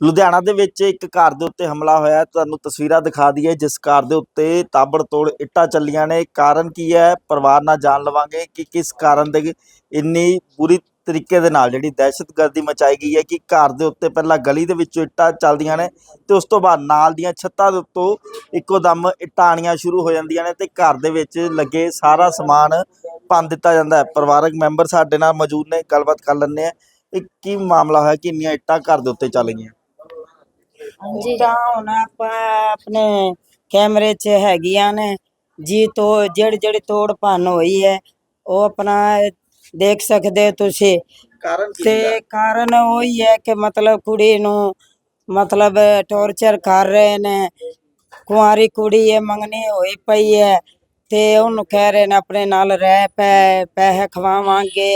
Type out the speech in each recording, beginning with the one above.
ਲੁਧਿਆਣਾ ਦੇ ਵਿੱਚ ਇੱਕ ਘਰ ਦੇ ਉੱਤੇ ਹਮਲਾ ਹੋਇਆ ਤੁਹਾਨੂੰ ਤਸਵੀਰਾਂ ਦਿਖਾ ਦਈਏ। ਜਿਸ ਘਰ ਦੇ ਉੱਤੇ ਤਾਬੜਤੋੜ ਇੱਟਾਂ ਚੱਲੀਆਂ ਨੇ। ਕਾਰਨ ਕੀ ਹੈ? ਪਰਿਵਾਰ ਨਾਲ ਜਾਣ ਲਵਾਂਗੇ ਕਿ ਕਿਸ ਕਾਰਨ ਦੇ ਇੰਨੀ ਬੁਰੀ ਤਰੀਕੇ ਦੇ ਨਾਲ ਜਿਹੜੀ ਦਹਿਸ਼ਤਗਰਦੀ ਮਚਾਈ ਗਈ ਹੈ ਕਿ ਘਰ ਦੇ ਉੱਤੇ ਪਹਿਲਾਂ ਗਲੀ ਦੇ ਵਿੱਚੋਂ ਇੱਟਾਂ ਚੱਲਦੀਆਂ ਨੇ ਤੇ ਉਸ ਤੋਂ ਬਾਅਦ ਨਾਲ ਦੀਆਂ ਛੱਤਾਂ ਦੇ ਉੱਤੋਂ ਇੱਕੋ ਦਮ ਇੱਟਾਂ ਆਣੀਆਂ ਸ਼ੁਰੂ ਹੋ ਜਾਂਦੀਆਂ ਨੇ ਤੇ ਘਰ ਦੇ ਵਿੱਚ ਲੱਗੇ ਸਾਰਾ ਸਮਾਨ ਭੰਨ ਦਿੱਤਾ ਜਾਂਦਾ ਹੈ। ਪਰਿਵਾਰਕ ਮੈਂਬਰ ਸਾਡੇ ਨਾਲ ਮੌਜੂਦ ਨੇ। ਗੱਲਬਾਤ ਕਰ ਲੈਂਦੇ ਆ ਇਹ ਕੀ ਮਾਮਲਾ ਹੋਇਆ? ਕਿ ਇੰਨੀਆਂ ਇੱਟਾਂ ਘਰ ਦੇ ਉੱਤੇ ਚੱਲ ਗਈਆਂ? ਹਾਂਜੀ। ਤਾਂ ਹੁਣ ਆਪਾਂ ਆਪਣੇ ਕੈਮਰੇ 'ਚ ਹੈਗੀਆਂ ਨੇ ਜੀ ਤੋਂ ਜਿਹੜੀ ਜਿਹੜੀ ਤੋੜ ਭੰਨ ਹੋਈ ਹੈ ਉਹ ਆਪਣਾ ਦੇਖ ਸਕਦੇ ਹੋ ਤੁਸੀਂ। ਕਾਰਨ ਤੇ ਕਾਰਨ ਉਹੀ ਹੈ ਕਿ ਮਤਲਬ ਕੁੜੀ ਨੂੰ ਮਤਲਬ ਟੌਰਚਰ ਕਰ ਰਹੇ ਨੇ। ਕੁਆਰੀ ਕੁੜੀ ਹੈ ਮੰਗਣੀ ਹੋਈ ਪਈ ਹੈ ਤੇ ਉਹਨੂੰ ਕਹਿ ਰਹੇ ਨੇ ਆਪਣੇ ਨਾਲ ਰਹਿ ਪੈ ਪੈਸੇ ਖਵਾਵਾਂਗੇ।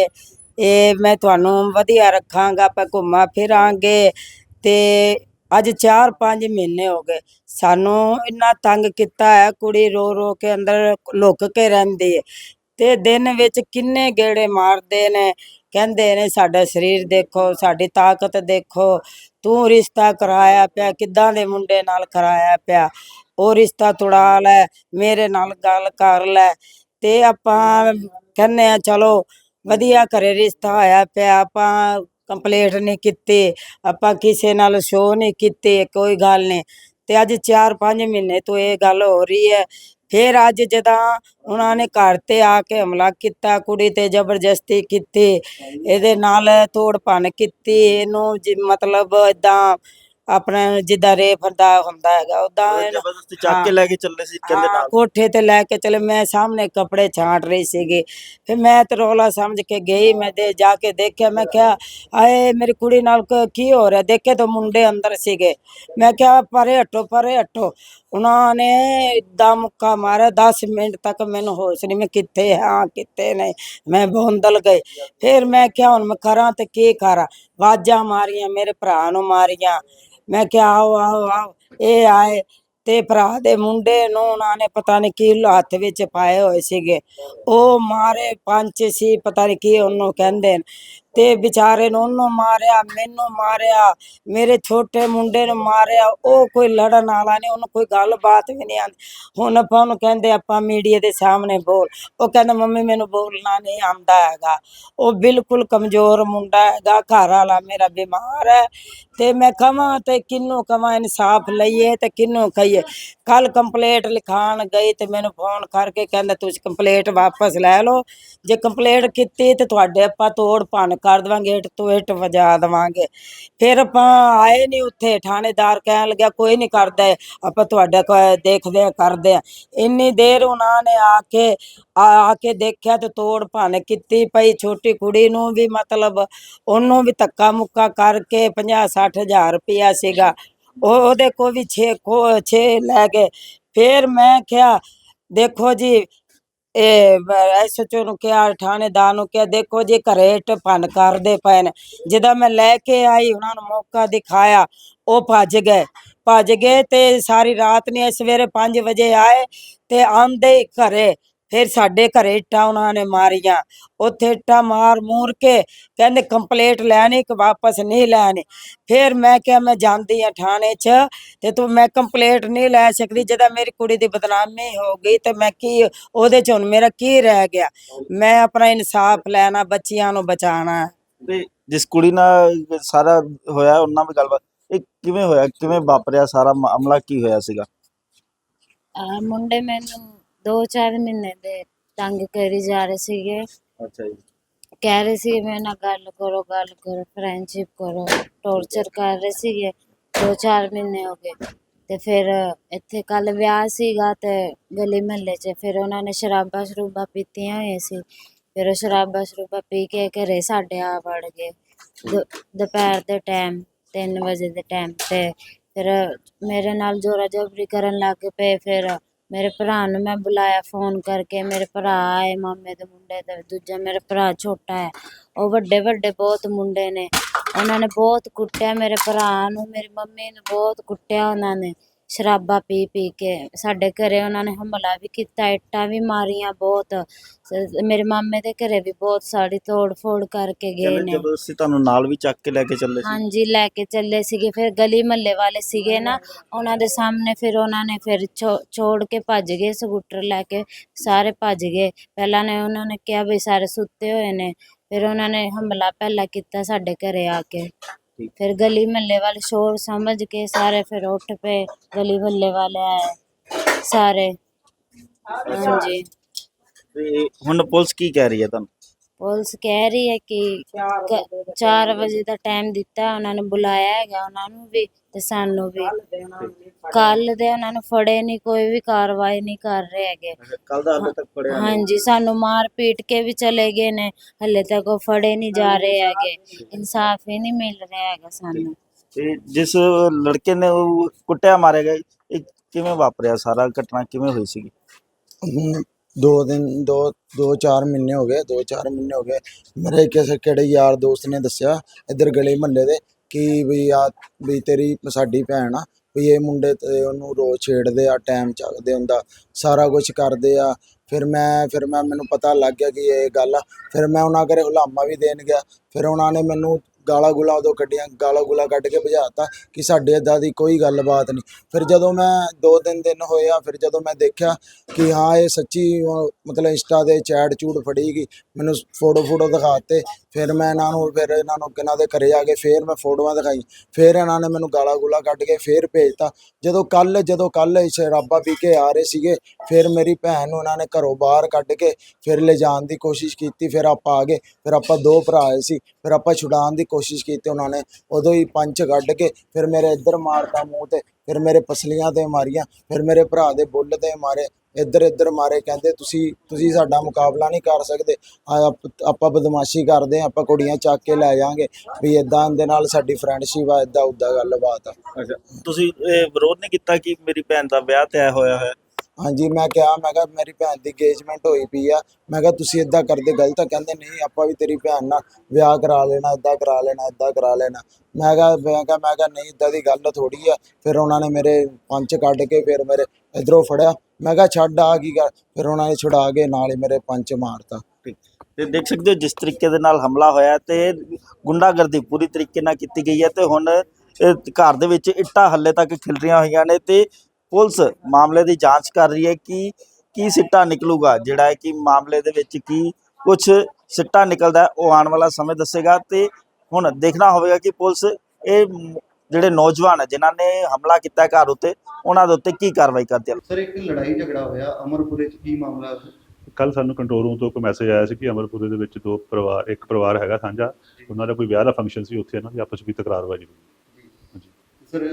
ਇਹ ਮੈਂ ਤੁਹਾਨੂੰ ਵਧੀਆ ਰੱਖਾਂਗਾ ਆਪਾਂ ਘੁੰਮਾ ਫਿਰਾਂਗੇ। ਤੇ ਅੱਜ 4-5 ਮਹੀਨੇ ਹੋ ਗਏ। ਸਾਨੂੰ ਇੰਨਾ ਤੰਗ ਕੀਤਾ ਹੈ, ਕੁੜੀ ਰੋ ਰੋ ਕੇ ਅੰਦਰ ਲੁੱਕ ਕੇ ਰਹਿੰਦੀ ਹੈ। ਤੇ ਦਿਨ ਵਿੱਚ ਕਿੰਨੇ ਗੇੜੇ ਮਾਰਦੇ ਨੇ। ਕਹਿੰਦੇ ਨੇ, ਸਾਡਾ ਸਰੀਰ ਦੇਖੋ, ਸਾਡੀ ਤਾਕਤ ਦੇਖੋ। ਤੂੰ ਰਿਸ਼ਤਾ ਕਰਾਇਆ ਪਿਆ, ਕਿੱਦਾਂ ਦੇ ਮੁੰਡੇ ਨਾਲ ਕਰਾਇਆ ਪਿਆ? ਉਹ ਰਿਸ਼ਤਾ ਤੁੜਾ ਲੈ, ਮੇਰੇ ਨਾਲ ਗੱਲ ਕਰ ਲੈ। ਤੇ ਆਪਾਂ ਕਹਿੰਦੇ ਆ ਚਲੋ, ਵਧੀਆ ਘਰੇ ਰਿਸ਼ਤਾ ਹੋਇਆ ਪਿਆ, ਆਪਾਂ ਕੰਪਲੇਂਟ ਨਹੀਂ ਕੀਤੀ, ਆਪਾਂ ਕਿਸੇ ਨਾਲ ਸ਼ੋਅ ਨਹੀਂ ਕੀਤੀ, ਕੋਈ ਗੱਲ ਨਹੀਂ। ਤੇ ਅੱਜ 4-5 ਮਹੀਨੇ ਤੋਂ ਇਹ ਗੱਲ ਹੋ ਰਹੀ ਹੈ। ਫਿਰ ਅੱਜ ਜਦਾਂ ਉਹਨਾਂ ਨੇ ਘਰ ਤੇ ਆ ਕੇ ਹਮਲਾ ਕੀਤਾ, ਕੁੜੀ ਤੇ ਜ਼ਬਰਦਸਤੀ ਕੀਤੀ, ਇਹਦੇ ਨਾਲ ਤੋੜ ਭੰਨ ਕੀਤੀ, ਇਹਨੂੰ ਜੀ ਮਤਲਬ ਇਦਾਂ ਆਪਣਾ ਜਿੱਦਾਂ ਰੇਪ ਦਾ ਹੁੰਦਾ ਹੈਗਾ ਉਦਾਂ ਜ਼ਬਰਦਸਤੀ ਚੱਕ ਕੇ ਲੈ ਕੇ ਚੱਲੇ ਸੀ ਕਹਿੰਦੇ ਨਾਲ। ਕੋਠੇ ਤੇ ਲੈ ਕੇ ਚਲੇ ਮੈਂ ਸਾਹਮਣੇ ਕੱਪੜੇ ਛਾਂਟ ਰਹੀ ਸੀਗੀ। ਫਿਰ ਮੈਂ ਤੇ ਰੋਲਾ ਸਮਝ ਕੇ ਗਈ ਮੈਂ ਦੇ ਜਾ ਕੇ ਦੇਖਿਆ ਮੈਂ ਕਿਹਾ ਆਏ ਮੇਰੀ ਕੁੜੀ ਨਾਲ ਕ- ਕੀ ਹੋ ਰਿਹਾ? ਦੇਖੇ ਤਾਂ ਮੁੰਡੇ ਅੰਦਰ ਸੀਗੇ। ਮੈਂ ਕਿਹਾ ਪਰੇ ਹਟੋ ਪਰੇ ਹਟੋ। ਉਹਨਾਂ ਨੇ ਏਦਾਂ ਮੁੱਕਾ ਮਾਰਿਆ 10 ਮਿੰਟ ਤੱਕ ਮੈਨੂੰ ਹੋਸ਼ ਨਹੀਂ ਮੈਂ ਕਿੱਥੇ ਹਾਂ ਕਿੱਥੇ ਨਹੀਂ ਮੈਂ ਬੌਂਦਲ ਗਈ। ਫਿਰ ਮੈਂ ਕਿਹਾ ਹੁਣ ਮੈਂ ਕਰਾਂ ਤੇ ਕੀ ਕਰਾਂ? ਵਾਜਾਂ ਮਾਰੀਆਂ ਮੇਰੇ ਭਰਾ ਨੂੰ ਮਾਰੀਆਂ। ਮੈਂ ਕਿਹਾ, ਆਓ ਆਓ ਆਓ, ਇਹ ਆਏ ਤੇ ਭਰਾ ਦੇ ਮੁੰਡੇ ਨੂੰ ਉਹਨਾਂ ਨੇ ਪਤਾ ਨਹੀਂ ਕੀ ਹੱਥ ਵਿੱਚ ਪਾਏ ਹੋਏ ਸੀਗੇ। ਉਹ ਮਾਰੇ ਪੰਜ ਸੀ ਪਤਾ ਨਹੀਂ ਕੀ ਉਹਨੂੰ ਕਹਿੰਦੇ ਨੇ। ਤੇ ਵਿਚਾਰੇ ਨੂੰ ਉਹਨੂੰ ਮਾਰਿਆ, ਮੈਨੂੰ ਮਾਰਿਆ, ਮੇਰੇ ਛੋਟੇ ਮੁੰਡੇ ਨੂੰ ਮਾਰਿਆ, ਉਹ ਕੋਈ ਲੜਨ ਵਾਲਾ ਨਹੀਂ, ਉਹਨੂੰ ਕੋਈ ਗੱਲਬਾਤ ਵੀ ਨਹੀਂ ਆਉਂਦੀ ਹੁਣ ਆਪਾਂ ਉਹਨੂੰ ਕਹਿੰਦੇ ਆਪਾਂ ਮੀਡੀਆ ਦੇ ਸਾਹਮਣੇ ਬੋਲ। ਉਹ ਕਹਿੰਦਾ, ਮੰਮੀ, ਮੈਨੂੰ ਬੋਲਣਾ ਨਹੀਂ ਆਉਂਦਾ ਹੈਗਾ। ਉਹ ਬਿਲਕੁਲ ਕਮਜ਼ੋਰ ਮੁੰਡਾ ਹੈਗਾ, ਘਰ ਵਾਲਾ ਮੇਰਾ ਬਿਮਾਰ ਹੈ। ਤੇ ਮੈਂ ਕਹਾਂ ਤੇ ਕਿਹਨੂੰ ਕਵਾਂ ਇਨਸਾਫ ਲਈਏ ਤੇ ਕਿਹਨੂੰ ਕਹੀਏ? ਕੱਲ ਕੰਪਲੇਂਟ ਲਿਖਾਣ ਗਈ ਤੇ ਮੈਨੂੰ ਫੋਨ ਕਰਕੇ ਕਹਿੰਦਾ, ਤੁਸੀਂ ਕੰਪਲੇਂਟ ਵਾਪਸ ਲੈ ਲਓ। ਜੇ ਕੰਪਲੇਂਟ ਕੀਤੀ ਤੇ ਤੁਹਾਡੇ ਆਪਾਂ ਤੋੜ ਭੰਨ ਕਰ ਦੇਵਾਂਗੇ, ਇੱਟ ਤੋਂ ਇੱਟ ਵਜਾ ਦੇਵਾਂਗੇ। ਫਿਰ ਆਪਾਂ ਆਏ ਨਹੀਂ ਉੱਥੇ, ਥਾਣੇਦਾਰ ਕਹਿਣ ਲੱਗਿਆ, ਕੋਈ ਨਹੀਂ ਕਰਦਾ ਆਪਾਂ ਤੁਹਾਡਾ ਦੇਖਦੇ ਆ ਕਰਦੇ ਆ ਇੰਨੀ ਦੇਰ ਉਹਨਾਂ ਨੇ ਆ ਕੇ, ਆ ਆ ਕੇ ਦੇਖਿਆ ਤੇ ਤੋੜ ਭੰਨ ਕੀਤੀ ਪਈ। ਛੋਟੀ ਕੁੜੀ ਨੂੰ ਵੀ ਮਤਲਬ ਉਹਨੂੰ ਵੀ ਧੱਕਾ ਮੁੱਕਾ ਕਰਕੇ 50 60 ਹਜ਼ਾਰ ਰੁਪਇਆ ਸੀਗਾ। ਉਹ ਉਹਦੇ ਕੋ ਵੀ 6 ਕੋ 6 ਲੈ ਗਏ ਫਿਰ ਮੈਂ ਕਿਹਾ, ਦੇਖੋ ਜੀ, ਇਹ ਐਸਐਚਓ ਨੂੰ ਕਿਹਾ, ਥਾਣੇਦਾਰ ਨੂੰ ਕਿਹਾ, ਦੇਖੋ ਜੀ, ਘਰੇ ਇੱਟ ਭੰਨ ਕਰਦੇ ਪਏ ਨੇ। ਜਦੋਂ ਮੈਂ ਲੈ ਕੇ ਆਈ, ਉਹਨਾਂ ਨੂੰ ਮੌਕਾ ਦਿਖਾਇਆ, ਉਹ ਭੱਜ ਗਏ। ਭੱਜ ਗਏ ਤੇ ਸਾਰੀ ਰਾਤ ਨਹੀਂ ਸਵੇਰੇ 5 ਵਜੇ ਆਏ ਤੇ ਆਂਦੇ ਘਰੇ। ਫਿਰ ਸਾਡੇ ਘਰੇ ਇੱਟਾਂ ਉਹਨਾਂ ਨੇ ਮਾਰੀਆਂ। ਉੱਥੇ ਇੱਟਾਂ ਮਾਰ ਮੂਰ ਕੇ ਕਹਿੰਦੇ ਕੰਪਲੇਂਟ ਲੈਣੀ ਕਿ ਵਾਪਸ ਨਹੀਂ ਲੈਣੀ। ਫਿਰ ਮੈਂ ਕਿਹਾ ਮੈਂ ਜਾਂਦੀ ਆ ਥਾਣੇ 'ਚ ਤੇ ਤੂੰ ਮੈਂ ਕੰਪਲੇਂਟ ਨਹੀਂ ਲੈ ਸਕਦੀ ਜਦੋਂ ਮੇਰੀ ਕੁੜੀ ਦੀ ਬਦਨਾਮੀ ਹੋ ਗਈ ਤੇ ਮੈਂ ਕੀ ਉਹਦੇ 'ਚ ਹੁਣ ਮੇਰਾ ਕੀ ਰਹਿ ਗਿਆ। ਮੈਂ ਆਪਣਾ ਇਨਸਾਫ ਲੈਣਾ ਬੱਚਿਆਂ ਨੂੰ ਬਚਾਉਣਾ। ਤੇ ਜਿਸ ਕੁੜੀ ਨਾਲ ਸਾਰਾ ਹੋਇਆ ਉਹਨਾਂ ਵੀ ਗੱਲਬਾਤ ਇਹ ਕਿਵੇਂ ਹੋਇਆ ਕਿਵੇਂ ਵਾਪਰਿਆ ਸਾਰਾ ਮਾਮਲਾ ਕੀ ਹੋਇਆ ਸੀਗਾ? ਆਹ ਮੁੰਡੇ ਮੈਨੂੰ 2-4 ਮਹੀਨੇ ਦੇ ਤੰਗ ਕਰੀ ਜਾ ਰਹੇ ਸੀਗੇ। ਅੱਛਾ ਜੀ। ਕਹਿ ਰਹੇ ਸੀ ਮੇਰੇ ਨਾਲ ਗੱਲ ਕਰੋ ਗੱਲ ਕਰੋ ਫਰੈਂਡਸ਼ਿਪ ਕਰੋ ਟੌਰਚਰ ਕਰ ਰਹੇ ਸੀਗੇ। 2-4 ਮਹੀਨੇ ਹੋ ਗਏ ਤੇ ਫਿਰ ਇੱਥੇ ਕੱਲ ਵਿਆਹ ਸੀਗਾ ਤੇ ਗਲੀ ਮਹੱਲੇ 'ਚ ਫਿਰ ਉਹਨਾਂ ਨੇ ਸ਼ਰਾਬਾਂ ਸ਼ਰੂਬਾਂ ਪੀਤੀਆਂ ਹੋਈਆਂ ਸੀ। ਫਿਰ ਉਹ ਸ਼ਰਾਬਾਂ ਸ਼ਰੂਬਾਂ ਪੀ ਕੇ ਘਰੇ ਸਾਡੇ ਆ ਵੜ ਗਏ। ਦੁ- ਦੁਪਹਿਰ ਦੇ ਟਾਈਮ 3 ਵਜੇ ਦੇ ਟਾਈਮ ਤੇ ਫਿਰ ਮੇਰੇ ਨਾਲ ਜੋਰਾ ਜਬਰੀ ਕਰਨ ਲੱਗ ਪਏ ਫਿਰ ਮੇਰੇ ਭਰਾ ਨੂੰ ਮੈਂ ਬੁਲਾਇਆ ਫੋਨ ਕਰਕੇ, ਮੇਰੇ ਭਰਾ ਆਏ ਮਾਮੇ ਦੇ ਮੁੰਡੇ ਤੇ ਦੂਜਾ ਮੇਰਾ ਭਰਾ ਛੋਟਾ ਹੈ, ਉਹ ਵੱਡੇ ਵੱਡੇ ਬਹੁਤ ਮੁੰਡੇ ਨੇ, ਉਹਨਾਂ ਨੇ ਬਹੁਤ ਕੁੱਟਿਆ ਮੇਰੇ ਭਰਾ ਨੂੰ, ਮੇਰੀ ਮੰਮੀ ਨੂੰ ਬਹੁਤ ਕੁੱਟਿਆ ਉਹਨਾਂ ਨੇ। ਸ਼ਰਾਬਾ ਪੀ ਪੀ ਕੇ ਸਾਡੇ ਘਰੇ ਉਹਨਾਂ ਨੇ ਹਮਲਾ ਵੀ ਕੀਤਾ ਇੱਟਾਂ ਵੀ ਮਾਰੀਆਂ ਬਹੁਤ। ਸ- ਮੇਰੇ ਮਾਮੇ ਦੇ ਘਰੇ ਵੀ ਬਹੁਤ ਸਾਰੀ ਤੋੜ ਫੋੜ ਕਰਕੇ ਗਏ ਕਹਿੰਦੇ ਨੇ। ਜਦੋਂ ਅਸੀਂ ਤੁਹਾਨੂੰ ਨਾਲ ਵੀ ਚੱਕ ਕੇ ਲੈ ਕੇ ਚੱਲੇ ਸੀ? ਹਾਂਜੀ ਲੈ ਕੇ ਚੱਲੇ ਸੀਗੇ ਫਿਰ ਗਲੀ ਮਹੱਲੇ ਵਾਲੇ ਸੀਗੇ ਨਾ ਉਹਨਾਂ ਦੇ ਸਾਹਮਣੇ ਫਿਰ ਉਹਨਾਂ ਨੇ ਫਿਰ ਛੋ- ਛੋੜ ਕੇ ਭੱਜ ਗਏ ਸਕੂਟਰ ਲੈ ਕੇ ਸਾਰੇ ਭੱਜ ਗਏ। ਪਹਿਲਾਂ ਨੇ ਉਹਨਾਂ ਨੇ ਕਿਹਾ ਵੀ ਸਾਰੇ ਸੁੱਤੇ ਹੋਏ ਨੇ ਫਿਰ ਉਹਨਾਂ ਨੇ ਹਮਲਾ ਪਹਿਲਾਂ ਕੀਤਾ ਸਾਡੇ ਘਰੇ ਆ ਕੇ। ਫਿਰ ਗਲੀ ਮਹੱਲੇ ਵਾਲੇ ਸ਼ੋਰ ਸਮਝ ਕੇ ਸਾਰੇ ਫਿਰ ਉੱਠ ਪਏ ਗਲੀ ਮਹੱਲੇ ਵਾਲੇ ਆਏ ਸਾਰੇ। ਹਾਂਜੀ। ਤੇ ਹੁਣ ਪੁਲਿਸ ਕੀ ਕਹਿ ਰਹੀ ਹੈ ਤੁਹਾਨੂੰ? ਪੁਲਿਸ ਕਹਿ ਰਹੀ ਹੈ ਕਿ 4 ਵਜੇ ਦਾ ਟਾਈਮ ਦਿੱਤਾ ਉਹਨਾਂ ਨੇ ਬੁਲਾਇਆ ਹੈਗਾ ਉਹਨਾਂ ਨੂੰ ਵੀ ਤੇ ਸਾਨੂੰ ਵੀ। ਕੱਲ ਦੇ ਉਹਨਾਂ ਨੂੰ ਫੜੇ ਨਹੀਂ ਕੋਈ ਵੀ ਕਾਰਵਾਈ ਨਹੀਂ ਕਰ ਰਹੇ ਹੈਗੇ। ਕੱਲ ਦਾ ਹਾਲੇ ਤੱਕ ਫੜਿਆ ਨਹੀਂ ਹਾਂਜੀ ਸਾਨੂੰ ਮਾਰ ਪੀਟ ਕੇ ਵੀ ਚਲੇ ਗਏ ਨੇ ਹਲੇ ਤੱਕ ਉਹ ਫੜੇ ਨਹੀਂ ਜਾ ਰਹੇ ਹੈਗੇ। ਇਨਸਾਫ ਹੀ ਨਹੀਂ ਮਿਲ ਰਿਹਾ ਹੈਗਾ ਸਾਨੂੰ। ਤੇ ਜਿਸ ਲੜਕੇ ਨੇ ਉਹ ਕੁੱਟਿਆ ਮਾਰਿਆ ਗਿਆ ਇਹ ਕਿਵੇਂ ਵਾਪਰਿਆ? ਸਾਰਾ ਘਟਨਾ ਕਿਵੇਂ ਹੋਈ ਸੀਗੀ? ਹੁਣ ਦੋ ਦਿਨ, ਦੋ ਦੋ ਚਾਰ ਮਹੀਨੇ ਹੋ ਗਏ, ਦੋ ਚਾਰ ਮਹੀਨੇ ਹੋ ਗਏ। ਮੇਰੇ ਕਿਸੇ ਕਿਹੜੇ ਯਾਰ ਦੋਸਤ ਨੇ ਦੱਸਿਆ ਇੱਧਰ ਗਲੀ ਮਹੱਲੇ ਦੇ ਕਿ ਵੀ ਆ, ਵੀ ਤੇਰੀ ਸਾਡੀ ਭੈਣ ਆ, ਵੀ ਇਹ ਮੁੰਡੇ ਤੇ ਉਹਨੂੰ ਰੋਜ਼ ਛੇੜਦੇ ਆ ਟਾਈਮ ਚੱਕਦੇ ਹੁੰਦਾ, ਸਾਰਾ ਕੁਝ ਕਰਦੇ ਆ। ਫਿਰ ਮੈਂ ਫਿਰ ਮੈਂ, ਮੈਨੂੰ ਪਤਾ ਲੱਗ ਗਿਆ ਕਿ ਇਹ ਗੱਲ ਆ। ਫਿਰ ਮੈਂ ਉਹਨਾਂ ਘਰੇ ਹੁਲਾਮਾ ਵੀ ਦੇਣ ਗਿਆ। ਫਿਰ ਉਹਨਾਂ ਨੇ ਮੈਨੂੰ ਗਾਲਾ ਗੁਲਾ ਉਦੋਂ ਕੱਢੀਆਂ ਗਾਲਾ ਗੁਲਾ ਕੱਢ ਕੇ ਭਜਾਤਾ ਕਿ ਸਾਡੇ ਇੱਦਾਂ ਦੀ ਕੋਈ ਗੱਲਬਾਤ ਨਹੀਂ। ਫਿਰ ਜਦੋਂ ਮੈਂ ਦੋ ਤਿੰਨ ਦਿਨ ਹੋਇਆ ਫਿਰ ਜਦੋਂ ਮੈਂ ਦੇਖਿਆ ਕਿ ਹਾਂ, ਇਹ ਸੱਚੀ ਮਤਲਬ ਇੰਸਟਾ ਦੇ ਚੈਟ ਚੂਟ ਫੜੀ ਗਈ, ਮੈਨੂੰ ਫੋਟੋ ਫੋਟੋ ਦਿਖਾਤੇ, ਫਿਰ ਮੈਂ ਇਹਨਾਂ ਨੂੰ, ਫਿਰ ਇਹਨਾਂ ਨੂੰ ਕਿਹਨਾਂ ਦੇ ਘਰੇ ਆ ਕੇ ਫਿਰ ਮੈਂ ਫੋਟੋਆਂ ਦਿਖਾਈ ਫਿਰ ਇਹਨਾਂ ਨੇ ਮੈਨੂੰ ਗਾਲਾ ਗੁਲਾ ਕੱਢ ਕੇ ਫਿਰ ਭੇਜਤਾ। ਜਦੋਂ ਕੱਲ ਜਦੋਂ ਕੱਲ ਸ਼ਰਾਬਾ ਪੀ ਕੇ ਆ ਰਹੇ ਸੀਗੇ, ਫਿਰ ਮੇਰੀ ਭੈਣ ਨੂੰ ਇਹਨਾਂ ਨੇ ਘਰੋਂ ਬਾਹਰ ਕੱਢ ਕੇ ਫਿਰ ਲਿਜਾਣ ਦੀ ਕੋਸ਼ਿਸ਼ ਕੀਤੀ, ਫਿਰ ਆਪਾਂ ਆ ਗਏ, ਫਿਰ ਆਪਾਂ ਦੋ ਭਰਾ ਆਏ ਸੀ, ਫਿਰ ਆਪਾਂ ਛੁਡਾਉਣ ਦੀ ਕੋਸ਼ਿਸ਼ ਕੀਤੀ ਉਹਨਾਂ ਨੇ, ਉਦੋਂ ਹੀ ਪੰਚ ਕੱਢ ਕੇ ਫਿਰ ਮੇਰੇ ਇੱਧਰ ਮਾਰਤਾ ਮੂੰਹ ਤੇ, ਫਿਰ ਮੇਰੇ ਪਸਲੀਆਂ ਤੇ ਮਾਰੀਆਂ, ਫਿਰ ਮੇਰੇ ਭਰਾ ਦੇ ਬੁੱਲ ਤੇ ਮਾਰੇ, ਇੱਧਰ ਇੱਧਰ ਮਾਰੇ, ਕਹਿੰਦੇ ਤੁਸੀਂ ਤੁਸੀਂ ਸਾਡਾ ਮੁਕਾਬਲਾ ਨਹੀਂ ਕਰ ਸਕਦੇ ਆਪਾਂ ਬਦਮਾਸ਼ੀ ਕਰਦੇ ਹਾਂ, ਆਪਾਂ ਕੁੜੀਆਂ ਚੱਕ ਕੇ ਲੈ ਜਾਾਂਗੇ ਵੀ ਇਦਾਂ ਦੇ ਨਾਲ ਸਾਡੀ ਫਰੈਂਡਸ਼ਿਪ ਆ ਇਦਾਂ ਉਦਾਂ ਗੱਲਬਾਤ ਆ। ਅੱਛਾ, ਤੁਸੀਂ ਇਹ ਵਿਰੋਧ ਨਹੀਂ ਕੀਤਾ ਕਿ ਮੇਰੀ ਭੈਣ ਦਾ ਵਿਆਹ ਤੈਅ ਹੋਇਆ ਹੈ ਹਾਂਜੀ, ਮੈਂ ਕਿਹਾ ਮੈਂ ਕਿਹਾ ਮੇਰੀ ਭੈਣ ਦੀ engagement ਹੋਈ ਪਈ ਆ। ਮੈਂ ਕਿਹਾ, ਤੁਸੀਂ ਇਦਾਂ ਕਰਦੇ ਗਲਤ ਆ, ਕਹਿੰਦੇ ਨਹੀਂ, ਆਪਾਂ ਵੀ ਤੇਰੀ ਭੈਣ ਨਾਲ ਵਿਆਹ ਕਰਾ ਲੈਣਾ ਇਦਾਂ ਕਰਾ ਲੈਣਾ ਇਦਾਂ ਕਰਾ ਲੈਣਾ। ਮੈਂ ਕਿਹਾ ਮੈਂ ਕਿਹਾ ਮੈਂ ਕਿਹਾ, ਨਹੀਂ ਇਦਾਂ ਦੀ ਗੱਲ ਥੋੜੀ ਆ। ਫਿਰ ਉਹਨਾਂ ਨੇ ਮੇਰੇ ਪੰਚ ਕੱਢ ਕੇ ਫਿਰ ਮੇਰੇ ਇਧਰੋਂ ਫੜਿਆ। ਮੈਂ ਕਿਹਾ, ਛੱਡ, ਆ ਕੀ ਕਰ ਫਿਰ ਉਹਨਾਂ ਨੇ ਛੁਡਾ ਕੇ ਨਾਲ ਹੀ ਮੇਰੇ ਪੰਚ ਮਾਰਤਾ। ਤੇ ਦੇਖ ਸਕਦੇ ਹੋ, ਜਿਸ ਤਰੀਕੇ ਦੇ ਨਾਲ ਹਮਲਾ ਹੋਇਆ ਤੇ ਗੁੰਡਾਗਰਦੀ ਪੂਰੀ ਤਰੀਕੇ ਨਾਲ ਕੀਤੀ ਗਈ ਹੈ ਤੇ ਹੁਣ ਘਰ ਦੇ ਵਿੱਚ ਇੱਟਾਂ ਹੱਲੇ ਤੱਕ ਖਿਲ ਰਹੀਆਂ ਹੋਈਆਂ ਨੇ ਤੇ ਪੁਲਿਸ ਮਾਮਲੇ ਦੀ ਜਾਂਚ ਕਰ ਰਹੀ ਹੈ ਕਿ ਕੀ ਸਿੱਟਾ ਨਿਕਲੂਗਾ ਜਿਹੜਾ ਹੈ ਕਿ ਮਾਮਲੇ ਦੇ ਵਿੱਚ ਕੀ ਕੁਝ ਸਿੱਟਾ ਨਿਕਲਦਾ ਉਹ ਆਉਣ ਵਾਲਾ ਸਮੇਂ ਦੱਸੇਗਾ ਤੇ ਹੁਣ ਦੇਖਣਾ ਹੋਵੇਗਾ ਕਿ ਪੁਲਿਸ ਇਹ ਜਿਹੜੇ ਨੌਜਵਾਨ ਹੈ ਜਿਨ੍ਹਾਂ ਨੇ ਹਮਲਾ ਕੀਤਾ ਘਰ ਉੱਤੇ ਉਹਨਾਂ ਦੇ ਉੱਤੇ ਕੀ ਕਾਰਵਾਈ ਕਰਦੀ ਹੈ? ਸਰ ਇੱਕ ਲੜਾਈ ਝਗੜਾ ਹੋਇਆ ਅਮਰਪੁਰੇ ਚ ਕੀ ਮਾਮਲਾ ਕੱਲ ਸਾਨੂੰ ਕੰਟਰੋਲ ਰੂਮ ਤੋਂ ਕੋਈ ਮੈਸੇਜ ਆਇਆ ਸੀ ਕਿ ਅਮਰਪੁਰੇ ਦੇ ਵਿੱਚ ਦੋ ਪਰਿਵਾਰ ਇੱਕ ਪਰਿਵਾਰ ਹੈਗਾ ਸਾਂਝਾ ਉਹਨਾਂ ਦਾ ਕੋਈ ਵਿਆਹ ਦਾ ਫੰਕਸ਼ਨ ਸੀ ਉੱਥੇ ਇਹਨਾਂ ਦੀ ਆਪਸ ਵਿੱਚ ਤਕਰਾਰਬਾਜ਼ੀ ਹੋਈ। ਸਰ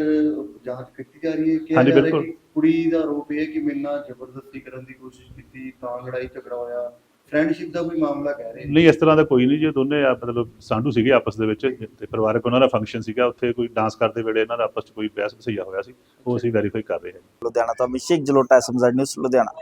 ਜਾਂਚ ਕੀਤੀ ਜਾ ਰਹੀ ਹੈ ਕਿ ਹਾਂਜੀ, ਬਿਲਕੁਲ। ਕੁੜੀ ਦਾ ਆਰੋਪ ਇਹ ਹੈ ਕਿ ਮੇਰੇ ਨਾਲ ਜ਼ਬਰਦਸਤੀ ਕਰਨ ਦੀ ਕੋਸ਼ਿਸ਼ ਕੀਤੀ ਤਾਂ ਲੜਾਈ ਝਗੜਾ ਹੋਇਆ। ਫਰੈਂਡਸ਼ਿਪ ਦਾ ਕੋਈ ਮਾਮਲਾ ਕਹਿ ਰਹੇ? ਨੇ ਨਹੀਂ ਇਸ ਤਰ੍ਹਾਂ ਦਾ ਕੋਈ ਨਹੀਂ ਜੀ। ਦੋਨੇ ਆ ਮਤਲਬ ਸਾਂਢੂ ਸੀਗੇ ਆਪਸ ਦੇ ਵਿੱਚ ਤੇ ਪਰਿਵਾਰਕ ਉਹਨਾਂ ਦਾ ਫੰਕਸ਼ਨ ਸੀਗਾ। ਉੱਥੇ ਕੋਈ ਡਾਂਸ ਕਰਦੇ ਵੇਲੇ ਇਹਨਾਂ ਦਾ ਆਪਸ 'ਚ ਕੋਈ ਬਹਿਸ ਵਸਈਆ ਹੋਇਆ ਸੀ। ਉਹ ਅਸੀਂ ਵੈਰੀਫਾਈ ਕਰ ਰਹੇ ਹਾਂ ਲੁਧਿਆਣਾ ਤੋਂ ਅਭਿਸ਼ੇਕ ਜਲੋਟਾ ਸਮਝਾ ਨਿਊਜ਼ ਲੁਧਿਆਣਾ।